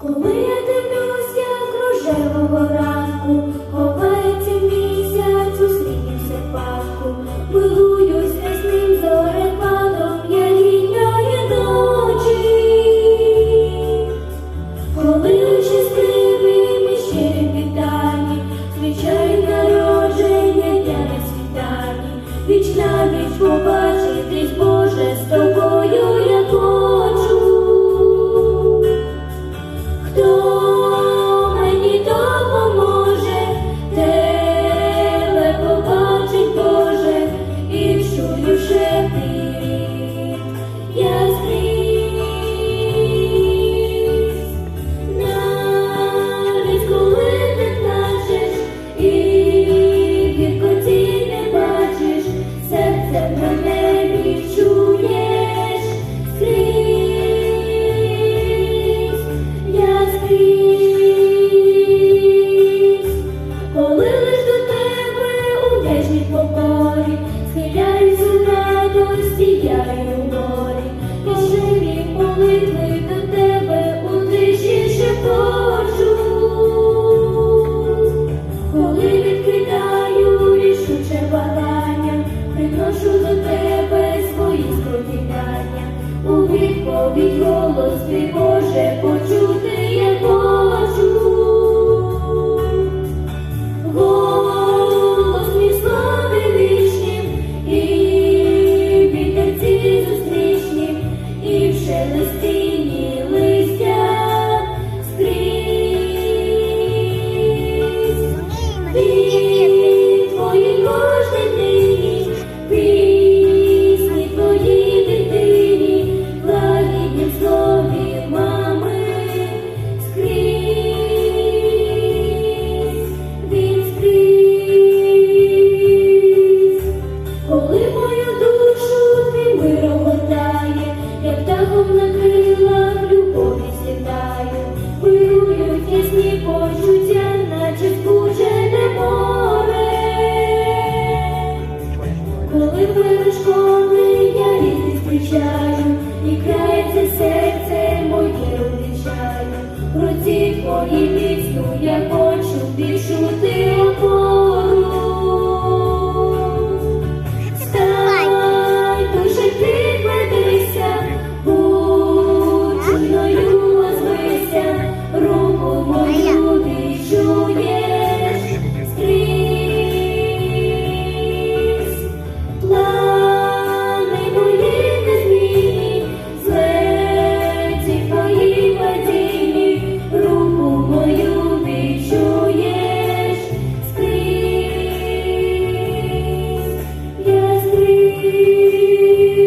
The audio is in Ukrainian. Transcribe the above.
Коли я дивлюсь, як рожевого ранку, ховається місяць у срібнім серпанку, милуюсь ясним я літає ночі. Коли щасливі ми щирі вітані, зустрічають народження дня на світанні, віч на віч побачитись, Боже, з тобою відповідь голос птахом на крилах любові ясні почуття, наче збуджене море. Коли перешкоди я різні зустрічаю, і крається серце